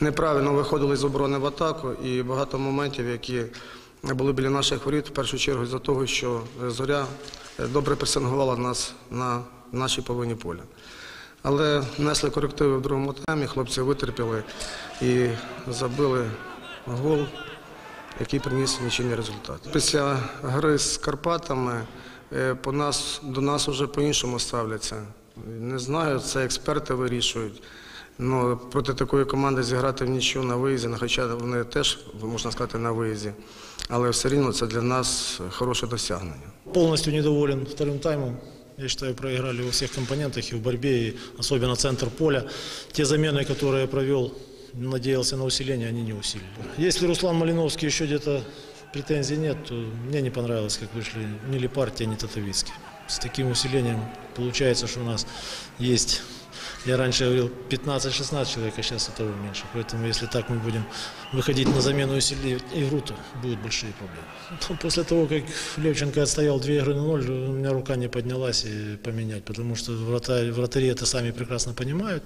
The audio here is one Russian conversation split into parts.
неправильно виходили з оборони в атаку, і багато моментів, які були біля наших воріт, в першу чергу за того, що зоря е, добре пресингувала нас на нашій половині поля. Але внесли корективи в другому таймі, хлопці витерпіли і забили гол, який приніс нічийний результат. Після гри з Карпатами е, по нас, до нас вже по-іншому ставляться. Не знаю, це експерти вирішують. Ну, проти такої команди зіграти в нічого на виїзді, ну, хоча вони теж, можна сказати, на виїзді. Але все рівно це для нас хороше досягнення. Полностью недоволен вторым таймом. Я считаю, проиграли во всех компонентах и в борьбе, и особенно центр поля. Те замены, которые я провел, надеялся на усиление, они не усилили. Если Руслан Малиновский еще где-то претензий нет, то мне не понравилось, как вышли ни Лепартия, ни Татовицкий. С таким усилением получается, что у нас есть, я раньше говорил 15-16 человек, а сейчас это уже меньше. Поэтому если так мы будем выходить на замену и усилить игру, то будут большие проблемы. Ну, После того, как Левченко отстоял две игры на ноль, у меня рука не поднялась и поменять, потому что вратарь, вратари это сами прекрасно понимают.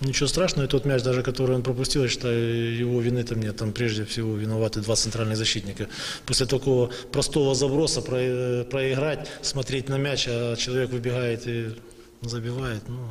Ничего страшного, и тот мяч, даже который он пропустил, я считаю, его вины там нет. Там прежде всего виноваты два центральных защитника. После такого простого заброса про- проиграть, смотреть на мяч, а человек выбегает и забивает, ну,